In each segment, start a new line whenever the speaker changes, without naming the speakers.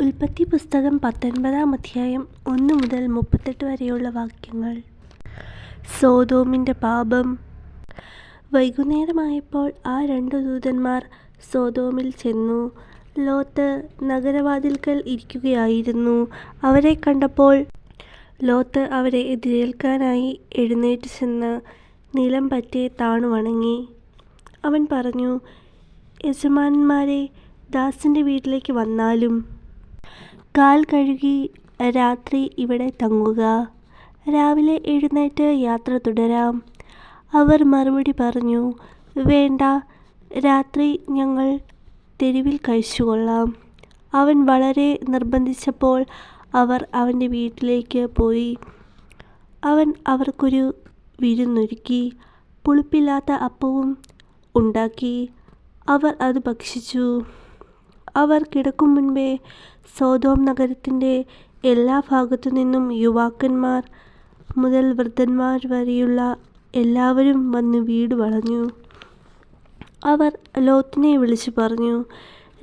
ഉൽപ്പത്തി പുസ്തകം പത്തൊൻപതാം അധ്യായം ഒന്ന് മുതൽ മുപ്പത്തെട്ട് വരെയുള്ള വാക്യങ്ങൾ. സോതോമിന്റെ പാപം. വൈകുന്നേരമായപ്പോൾ ആ രണ്ടു ദൂതന്മാർ സോതോമിൽ ചെന്നു. ലോത്ത് നഗരവാതിൽക്കൽ ഇരിക്കുകയായിരുന്നു. അവരെ കണ്ടപ്പോൾ ലോത്ത് അവരെ എതിരേൽക്കാനായി എഴുന്നേറ്റ് ചെന്ന് നിലം പറ്റെ താണു വണങ്ങി. അവൻ പറഞ്ഞു യജമാനന്മാരെ ദാസിന്റെ വീട്ടിലേക്ക് വന്നാലും കാൽ കഴുകി രാത്രി ഇവിടെ തങ്ങുക. രാവിലെ എഴുന്നേറ്റ് യാത്ര തുടരാം. അവർ മറുപടി പറഞ്ഞു വേണ്ട രാത്രി ഞങ്ങൾ തെരുവിൽ കഴിച്ചുകൊള്ളാം. അവൻ വളരെ നിർബന്ധിച്ചപ്പോൾ അവർ അവന്റെ വീട്ടിലേക്ക് പോയി. അവൻ അവർക്കൊരു വിരുന്നൊരുക്കി പുളിപ്പില്ലാത്ത അപ്പവും ഉണ്ടാക്കി. അവർ അത് ഭക്ഷിച്ചു. അവർ കിടക്കും മുൻപേ സോതോം നഗരത്തിന്റെ എല്ലാ ഭാഗത്തു നിന്നും യുവാക്കന്മാർ മുതൽ വൃദ്ധന്മാർ വരെയുള്ള എല്ലാവരും വന്ന് വീട് വളഞ്ഞു. അവർ ലോത്തിനെ വിളിച്ചു പറഞ്ഞു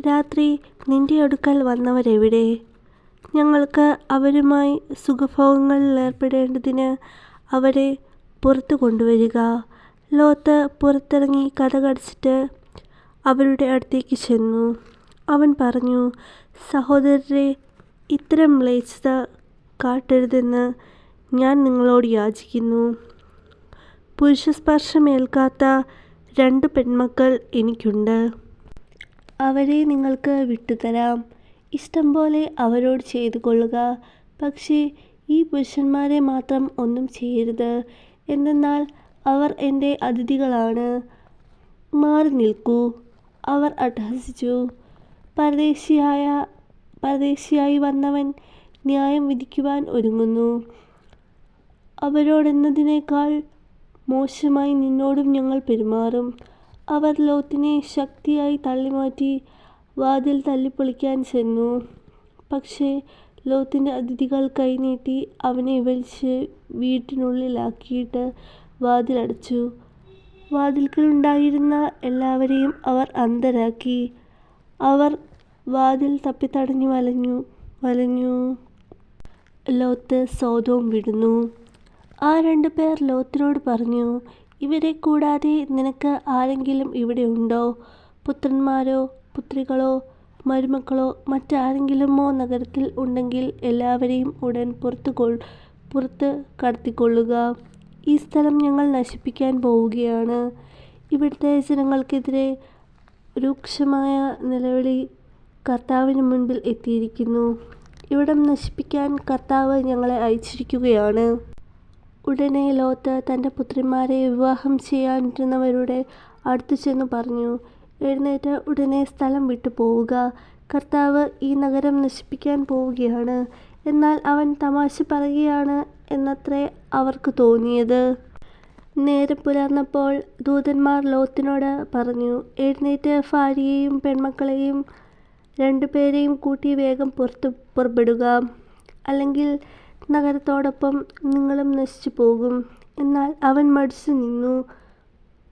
രാത്രി നിന്റെ അടുക്കൽ വന്നവരെവിടെ? ഞങ്ങൾക്ക് അവരുമായി സുഖഭോഗങ്ങളിൽ ഏർപ്പെടേണ്ടതിന് അവരെ പുറത്തു കൊണ്ടുവരിക ലോത്ത് പുറത്തിറങ്ങി കതകടച്ചിട്ട് അവരുടെ അടുത്തേക്ക് ചെന്നു. അവൻ പറഞ്ഞു സഹോദരരെ ഇത്തരം മ്ലേച്ഛത കാട്ടരുതെന്ന് ഞാൻ നിങ്ങളോട് യാചിക്കുന്നു. പുരുഷസ്പർശമേൽക്കാത്ത രണ്ട് പെൺമക്കൾ എനിക്കുണ്ട്. അവരെ നിങ്ങൾക്ക് വിട്ടുതരാം. ഇഷ്ടം പോലെ അവരോട് ചെയ്തു കൊള്ളുക. പക്ഷേ ഈ പുരുഷന്മാരെ മാത്രം ഒന്നും ചെയ്യരുത്. എന്തെന്നാൽ അവർ എന്റെ അതിഥികളാണ്. മാറി നിൽക്കൂ. അവർ അട്ടഹസിച്ചു. പരദേശിയായ പരദേശിയായി വന്നവൻ ന്യായം വിധിക്കുവാൻ ഒരുങ്ങുന്നു. അവരോടെന്നതിനേക്കാൾ മോശമായി നിന്നോടും ഞങ്ങൾ പെരുമാറും. അവർ ലോത്തിനെ ശക്തിയായി തള്ളിമാറ്റി വാതിൽ തല്ലിപ്പൊളിക്കാൻ ചെന്നു. പക്ഷേ ലോത്തിന്റെ അതിഥികൾ കൈനീട്ടി അവനെ വലിച്ച് വീട്ടിനുള്ളിലാക്കിയിട്ട് വാതിലടച്ചു. വാതിൽക്കലുണ്ടായിരുന്ന എല്ലാവരെയും അവർ അന്ധരാക്കി. അവർ വാതിൽ തപ്പിത്തടഞ്ഞു വലഞ്ഞു വലഞ്ഞു. ലോത്ത് സോതവും വിടുന്നു. ആ രണ്ടു പേർ ലോത്തിനോട് പറഞ്ഞു ഇവരെ കൂടാതെ നിനക്ക് ആരെങ്കിലും ഇവിടെ ഉണ്ടോ? പുത്രന്മാരോ പുത്രികളോ മരുമക്കളോ മറ്റാരെങ്കിലുമോ നഗരത്തിൽ ഉണ്ടെങ്കിൽ എല്ലാവരെയും ഉടൻ പുറത്തു കൊ പുറത്ത് കടത്തിക്കൊള്ളുക. ഈ സ്ഥലം ഞങ്ങൾ നശിപ്പിക്കാൻ പോവുകയാണ്. ഇവിടുത്തെ ജനങ്ങൾക്കെതിരെ രൂക്ഷമായ നിലവിളി കർത്താവിന് മുൻപിൽ എത്തിയിരിക്കുന്നു. ഇവിടം നശിപ്പിക്കാൻ കർത്താവ് ഞങ്ങളെ അയച്ചിരിക്കുകയാണ്. ഉടനെ ലോത്ത് തന്റെ പുത്രിമാരെ വിവാഹം ചെയ്യാനിരുന്നവരുടെ അടുത്തു ചെന്ന് പറഞ്ഞു എഴുന്നേറ്റ് ഉടനെ സ്ഥലം വിട്ടു പോവുക. കർത്താവ് ഈ നഗരം നശിപ്പിക്കാൻ പോവുകയാണ്. എന്നാൽ അവൻ തമാശ പറയുകയാണ് എന്നത്രേ അവർക്ക് തോന്നിയത്. നേരം പുലർന്നപ്പോൾ ദൂതന്മാർ ലോത്തിനോട് പറഞ്ഞു എഴുന്നേറ്റ് ഭാര്യയെയും പെൺമക്കളെയും രണ്ടുപേരെയും കൂട്ടി വേഗം പുറത്തു പുറപ്പെടുക. അല്ലെങ്കിൽ നഗരത്തോടൊപ്പം നിങ്ങളും നശിച്ചു പോകും. എന്നാൽ അവൻ മടിച്ചു നിന്നു.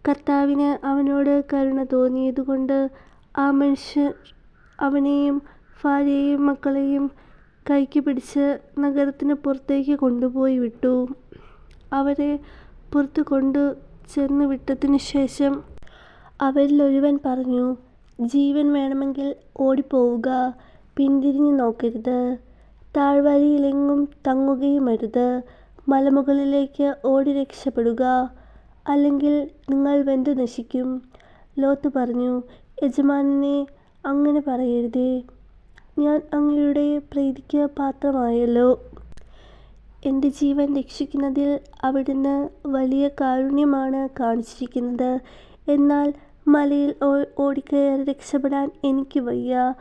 കർത്താവിന് അവനോട് കരുണ തോന്നിയതുകൊണ്ട് ആ മനുഷ്യർ അവനെയും ഭാര്യയെയും മക്കളെയും കൈക്ക് പിടിച്ച് നഗരത്തിന് പുറത്തേക്ക് കൊണ്ടുപോയി വിട്ടു. അവരെ പുറത്തു കൊണ്ടു ചെന്ന് വിട്ടതിനു ശേഷം അവരിലൊരുവൻ പറഞ്ഞു ജീവൻ വേണമെങ്കിൽ ഓടിപ്പോവുക പിന്തിരിഞ്ഞു നോക്കരുത്. താഴ്വരയിലെങ്ങും തങ്ങുകയുമരുത്. മലമുകളിലേക്ക് ഓടി രക്ഷപ്പെടുക. അല്ലെങ്കിൽ നിങ്ങൾ വെന്തു നശിക്കും. ലോത്ത് പറഞ്ഞു യജമാനനെ അങ്ങനെ പറയരുതേ. ഞാൻ അങ്ങയുടെ പ്രീതിക്ക് പാത്രമായല്ലോ. എന്റെ ജീവൻ രക്ഷിക്കുന്നതിൽ അവിടുന്ന് വലിയ കാരുണ്യമാണ് കാണിച്ചിരിക്കുന്നത്. എന്നാൽ മലയിൽ ഓടിക്കയറി രക്ഷപ്പെടാൻ എനിക്ക് വയ്യ.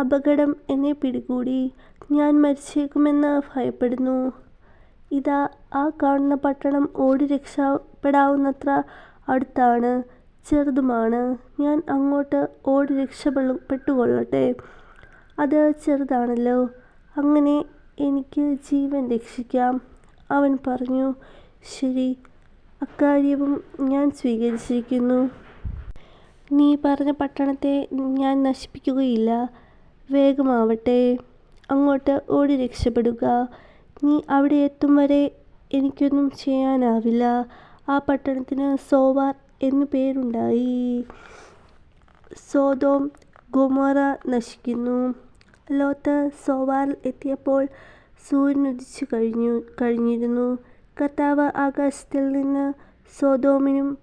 അപകടം എന്നെ പിടികൂടി. ഞാൻ മരിച്ചേക്കുമെന്ന് ഭയപ്പെടുന്നു. ഇതാ ആ കാണുന്ന പട്ടണം ഓടി രക്ഷപ്പെടാവുന്നത്ര അടുത്താണ്. ചെറുതുമാണ്. ഞാൻ അങ്ങോട്ട് ഓടി രക്ഷപ്പെട്ടുകൊള്ളട്ടെ അത് ചെറുതാണല്ലോ. അങ്ങനെ എനിക്ക് ജീവൻ രക്ഷിക്കാം അവൻ പറഞ്ഞു ശരി അക്കാര്യവും ഞാൻ സ്വീകരിച്ചിരിക്കുന്നു നീ പറഞ്ഞ പട്ടണത്തെ ഞാൻ നശിപ്പിക്കുകയില്ല വേഗമാവട്ടെ അങ്ങോട്ട് ഓടി രക്ഷപ്പെടുക. നീ അവിടെ എത്തും വരെ എനിക്കൊന്നും ചെയ്യാനാവില്ല. " ആ പട്ടണത്തിന് സോവാർ എന്നു പേരുണ്ടായി. സോതോം ഗൊമോറ നശിക്കുന്നു. ലോത്ത് സോവാറിൽ എത്തിയപ്പോൾ സൂര്യനുദിച്ചു കഴിഞ്ഞിരുന്നു. കർത്താവ് ആകാശത്തിൽ നിന്ന് സോതോമിനും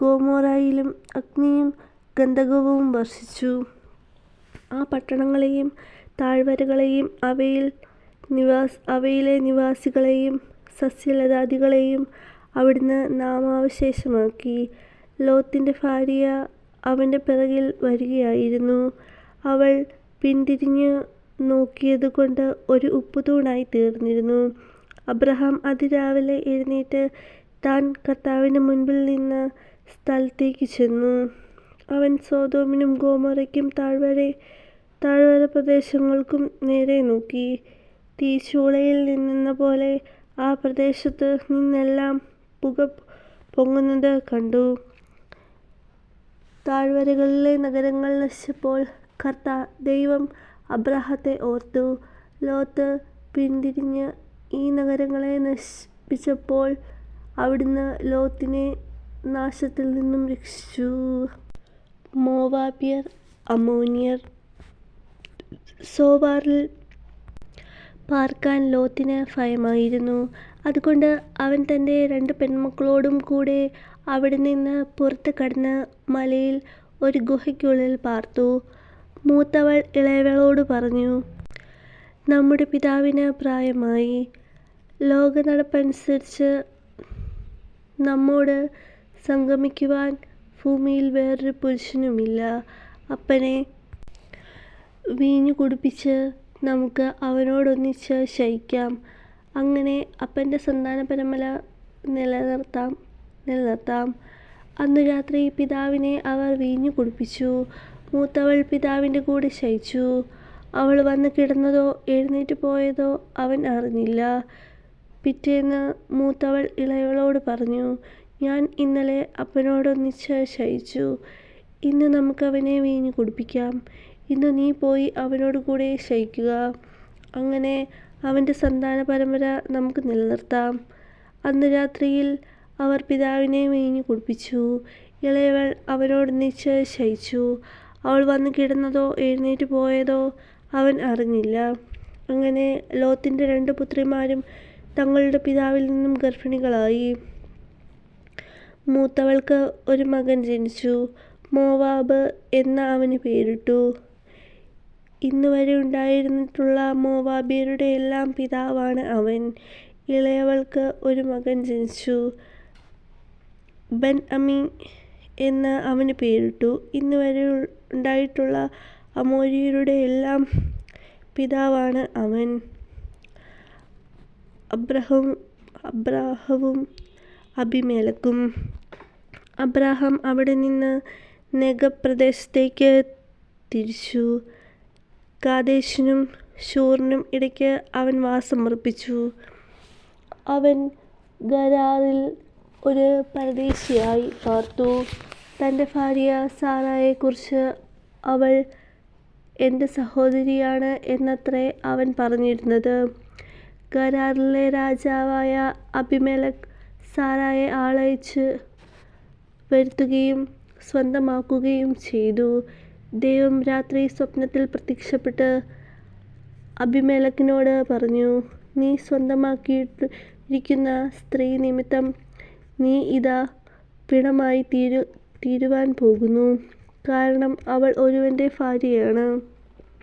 ഗോമോറായിലും അഗ്നിയും ഗന്ധകവും വർഷിച്ചു. ആ പട്ടണങ്ങളെയും താഴ്വരകളെയും അവയിൽ നിവാസ് അവയിലെ നിവാസികളെയും സസ്യലതാദികളെയും അവിടുന്ന് നാമാവശേഷമാക്കി. ലോത്തിന്റെ ഭാര്യ അവന്റെ പിറകിൽ വരികയായിരുന്നു. അവൾ പിന്തിരിഞ്ഞു നോക്കിയതുകൊണ്ട് ഒരു ഉപ്പുതൂണായി തീർന്നിരുന്നു അബ്രഹാം അതിരാവിലെ എഴുന്നേറ്റ് താൻ കർത്താവിന് മുൻപിൽ നിന്ന സ്ഥലത്തേക്ക് ചെന്നു. അവൻ സോതോമിനും ഗോമോറയ്ക്കും താഴ്വരെ താഴ്വര പ്രദേശങ്ങൾക്കും നേരെ നോക്കി. തീച്ചൂളയിൽ നിന്നെന്നപോലെ ആ പ്രദേശത്ത് നിന്നെല്ലാം പുക പൊങ്ങുന്നത് കണ്ടു. താഴ്വരകളിലെ നഗരങ്ങൾ നശിച്ചപ്പോൾ ദൈവം അബ്രാഹത്തെ ഓർത്തു. ലോത്ത് പിന്തിരിഞ്ഞ് ഈ നഗരങ്ങളെ നശിപ്പിച്ചപ്പോൾ അവിടുന്ന് ലോത്തിനെ നാശത്തിൽ നിന്നും രക്ഷിച്ചു. മോവാബിയർ അമോനിയർ സോവാറിൽ പാർക്കാൻ ലോത്തിന് ഭയമായിരുന്നു. അതുകൊണ്ട് അവൻ തന്റെ രണ്ട് പെൺമക്കളോടും കൂടെ അവിടെ നിന്ന് പുറത്ത് കടന്ന് മലയിൽ ഒരു ഗുഹയ്ക്കുള്ളിൽ പാർത്തു. മൂത്തവൾ ഇളയവളോട് പറഞ്ഞു. "നമ്മുടെ പിതാവിന് പ്രായമായി. ലോകനടപ്പനുസരിച്ച് നമ്മോട് സംഗമിക്കുവാൻ ഭൂമിയിൽ വേറൊരു പുരുഷനുമില്ല. അപ്പനെ വീഞ്ഞു കുടിപ്പിച്ച് നമുക്ക് അവനോടൊന്നിച്ച് ശയിക്കാം. അങ്ങനെ അപ്പന്റെ അപ്പന്റെ നിലനിർത്താം നിലനിർത്താം. " അന്നു രാത്രി പിതാവിനെ അവർ വീഞ്ഞു കുടിപ്പിച്ചു. മൂത്തവൾ പിതാവിന്റെ കൂടെ ശയിച്ചു. അവൾ വന്ന് കിടന്നതോ എഴുന്നേറ്റ് പോയതോ അവൻ അറിഞ്ഞില്ല. പിറ്റേന്ന് മൂത്തവൾ ഇളയവളോട് പറഞ്ഞു. "ഞാൻ ഇന്നലെ അപ്പനോടൊന്നിച്ച് ശയിച്ചു. ഇന്ന് നമുക്കവനെ വീഞ്ഞു കുടിപ്പിക്കാം. ഇന്ന് നീ പോയി അവനോട് കൂടെ ശയിക്കുക. അങ്ങനെ അവന്റെ സന്താന പരമ്പര നമുക്ക് നിലനിർത്താം. " അന്ന് രാത്രിയിൽ അവർ പിതാവിനെ വീഞ്ഞു കുടിപ്പിച്ചു. ഇളയവൾ അവനോടൊന്നിച്ച് ശയിച്ചു. അവൾ വന്ന് കിടന്നതോ എഴുന്നേറ്റ് പോയതോ അവൻ അറിഞ്ഞില്ല. അങ്ങനെ ലോത്തിന്റെ രണ്ട് പുത്രിമാരും തങ്ങളുടെ പിതാവിൽ നിന്നും ഗർഭിണികളായി. മൂത്തവൾക്ക് ഒരു മകൻ ജനിച്ചു. മോവാബ് എന്ന അവന് പേരിട്ടു. ഇന്ന് വരെ ഉണ്ടായിരുന്നിട്ടുള്ള മോവാബിയരുടെ എല്ലാം പിതാവാണ് അവൻ. ഇളയവൾക്ക് ഒരു മകൻ ജനിച്ചു. ബെൻഅമീൻ എന്ന് അവന് പേരിട്ടു. ഇന്ന് വരെ ഉണ്ടായിട്ടുള്ള അമോര്യരുടെ എല്ലാം പിതാവാണ് അവൻ. അബ്രഹം അബ്രാഹവും അഭിമേലക്കും അബ്രാഹാം അവിടെ നിന്ന് നഗപ്രദേശത്തേക്ക് പ്രദേശത്തേക്ക് തിരിച്ചു. കാദേശിനും ഷൂറിനും ഇടയ്ക്ക് അവൻ വാസമുറപ്പിച്ചു. അവൻ ഗരാറിൽ ഒരു പരദേശിയായി പാർത്തു. തന്റെ ഭാര്യ സാറായെക്കുറിച്ച് അവൾ എന്റെ സഹോദരിയാണ് എന്നത്രേ അവൻ പറഞ്ഞിരുന്നത്. ഗരാറിലെ രാജാവായ അഭിമേലക് സാറായെ ആളയച്ച് വരുത്തുകയും സ്വന്തമാക്കുകയും ചെയ്തു. ദൈവം രാത്രി സ്വപ്നത്തിൽ പ്രത്യക്ഷപ്പെട്ട് അഭിമേലക്കിനോട് പറഞ്ഞു. "നീ സ്വന്തമാക്കിയിരിക്കുന്ന സ്ത്രീ നിമിത്തം നീ ഇതാ പിണമായി തീരു തീരുവാൻ പോകുന്നു. കാരണം അവൾ ഒരുവന്റെ ഭാര്യയാണ്.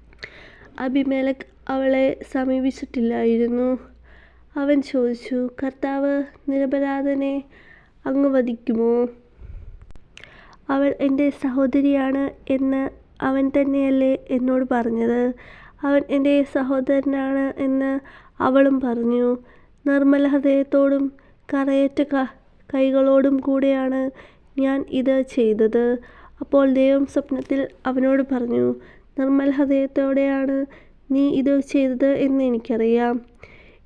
" അഭിമേലക് അവളെ സമീപിച്ചിട്ടില്ലായിരുന്നു. അവൻ ചോദിച്ചു "കർത്താവ് നിരപരാധനെ അങ്ങ് വധിക്കുമോ? അവൾ എന്റെ സഹോദരിയാണ് എന്ന് അവൻ തന്നെയല്ലേ എന്നോട് പറഞ്ഞത്? " അവൻ എന്റെ സഹോദരനാണ് എന്ന് അവളും പറഞ്ഞു. നിർമ്മല ഹൃദയത്തോടും കറയറ്റ കൈകളോടും കൂടെയാണ് ഞാൻ ഇത് ചെയ്തത്. അപ്പോൾ ദൈവം സ്വപ്നത്തിൽ അവനോട് പറഞ്ഞു. നിർമ്മൽ ഹൃദയത്തോടെയാണ് നീ ഇത് ചെയ്തത് എന്ന് എനിക്കറിയാം.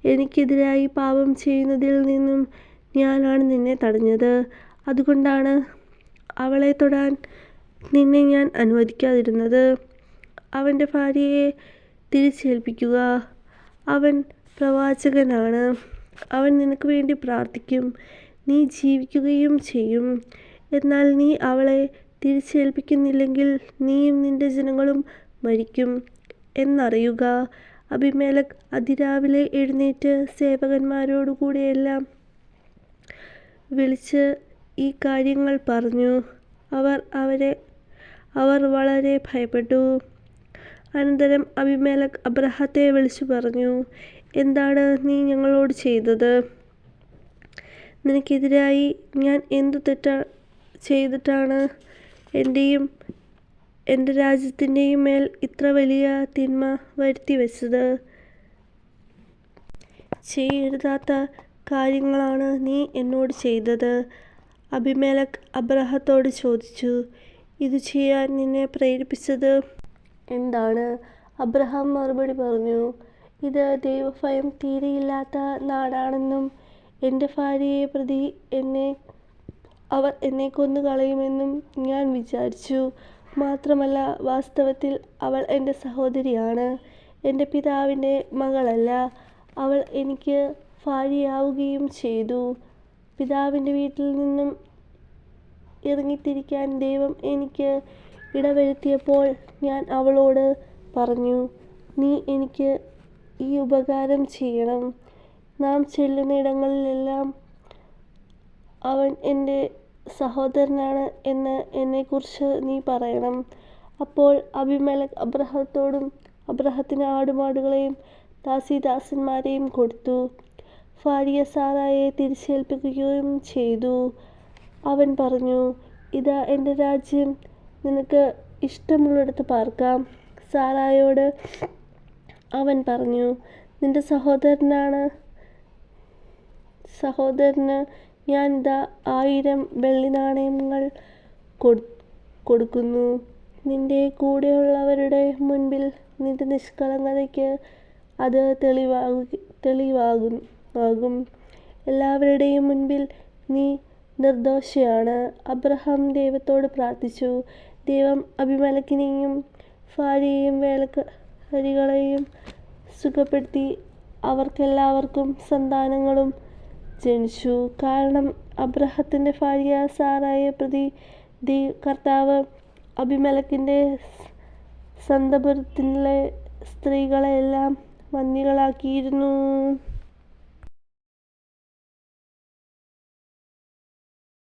എനിക്കെതിരായി പാപം ചെയ്യുന്നതിൽ നിന്നും ഞാനാണ് നിന്നെ തടഞ്ഞത്. അതുകൊണ്ടാണ് അവളെ തൊടാൻ നിന്നെ ഞാൻ അനുവദിക്കാതിരുന്നത്. അവന്റെ ഭാര്യയെ തിരിച്ചേൽപ്പിക്കുക അവൻ പ്രവാചകനാണ് അവൻ നിനക്ക് വേണ്ടി പ്രാർത്ഥിക്കും നീ ജീവിക്കുകയും ചെയ്യും. എന്നാൽ നീ അവളെ തിരിച്ചേൽപ്പിക്കുന്നില്ലെങ്കിൽ നീയും നിന്റെ ജനങ്ങളും മരിക്കും എന്നറിയുക. അഭിമേലക് അതിരാവിലെ എഴുന്നേറ്റ് സേവകന്മാരോടുകൂടെയെല്ലാം വിളിച്ച് ഈ കാര്യങ്ങൾ പറഞ്ഞു. അവർ അവരെ അവർ വളരെ ഭയപ്പെട്ടു. അനന്തരം അഭിമേലക് അബ്രഹത്തെ വിളിച്ചു പറഞ്ഞു. എന്താണ് നീ ഞങ്ങളോട് ചെയ്തത്? നിനക്കെതിരായി ഞാൻ എന്തു തെറ്റാ ചെയ്തിട്ടാണ് എന്റെയും എന്റെ രാജ്യത്തിന്റെയും മേൽ ഇത്ര വലിയ തിന്മ വരുത്തി വെച്ചത്? ചെയ്യരുതാത്ത കാര്യങ്ങളാണ് നീ എന്നോട് ചെയ്തത്. അഭിമേലക് അബ്രഹത്തോട് ചോദിച്ചു ഇത് ചെയ്യാൻ നിന്നെ പ്രേരിപ്പിച്ചത് എന്താണ്? അബ്രഹാം മറുപടി പറഞ്ഞു ഇത് ദൈവഭയം തീരെയില്ലാത്ത നാടാണെന്നും എന്റെ ഭാര്യയെ പ്രതി എന്നെ അവർ എന്നെ കൊന്നുകളയുമെന്നും ഞാൻ വിചാരിച്ചു. മാത്രമല്ല വാസ്തവത്തിൽ അവൾ എന്റെ സഹോദരിയാണ്. എന്റെ പിതാവിന്റെ മകളല്ല. അവൾ എനിക്ക് ഭാര്യയാവുകയും ചെയ്തു. പിതാവിന്റെ വീട്ടിൽ നിന്നും ഇറങ്ങിത്തിരിക്കാൻ ദൈവം എനിക്ക് ഇടവരുത്തിയപ്പോൾ ഞാൻ അവളോട് പറഞ്ഞു നീ എനിക്ക് ഈ ഉപകാരം ചെയ്യണം. നാം ചെല്ലുന്ന ഇടങ്ങളിലെല്ലാം അവൻ എന്റെ സഹോദരനാണ് എന്ന് എന്നെക്കുറിച്ച് നീ പറയണം. അപ്പോൾ അബീമേലെക്ക് അബ്രഹത്തോടും അബ്രഹത്തിന് ആടുമാടുകളെയും ദാസിദാസന്മാരെയും കൊടുത്തു. ഭാര്യ സാറായെ തിരിച്ചേൽപ്പിക്കുകയും ചെയ്തു. അവൻ പറഞ്ഞു ഇതാ എന്റെ രാജ്യം. നിനക്ക് ഇഷ്ടമുള്ളിടത്ത് പാർക്കാം. സാറായോട് അവൻ പറഞ്ഞു നിന്റെ സഹോദരനാണ് സഹോദരന് ഞാൻ ആയിരം ആയിരം വെള്ളിനാണയങ്ങൾ കൊടുക്കുന്നു. നിന്റെ കൂടെയുള്ളവരുടെ മുൻപിൽ നിന്റെ നിഷ്കളങ്കതയ്ക്ക് അത് തെളിവാകു തെളിവാകും ആകും. എല്ലാവരുടെയും മുൻപിൽ നീ നിർദോഷയാണ്. അബ്രഹാം ദൈവത്തോട് പ്രാർത്ഥിച്ചു. ദൈവം അഭിമലക്കിനെയും ഭാര്യയെയും വേലക്കാരികളെയും സുഖപ്പെടുത്തി. അവർക്കെല്ലാവർക്കും സന്താനങ്ങളും ജനിച്ചു. കാരണം അബ്രഹത്തിന്റെ ഭാര്യ സാറായ പ്രതി ദി കർത്താവ് അഭിമലക്കിന്റെ സന്തപുരത്തിലെ സ്ത്രീകളെയെല്ലാം വന്ധ്യകളാക്കിയിരുന്നു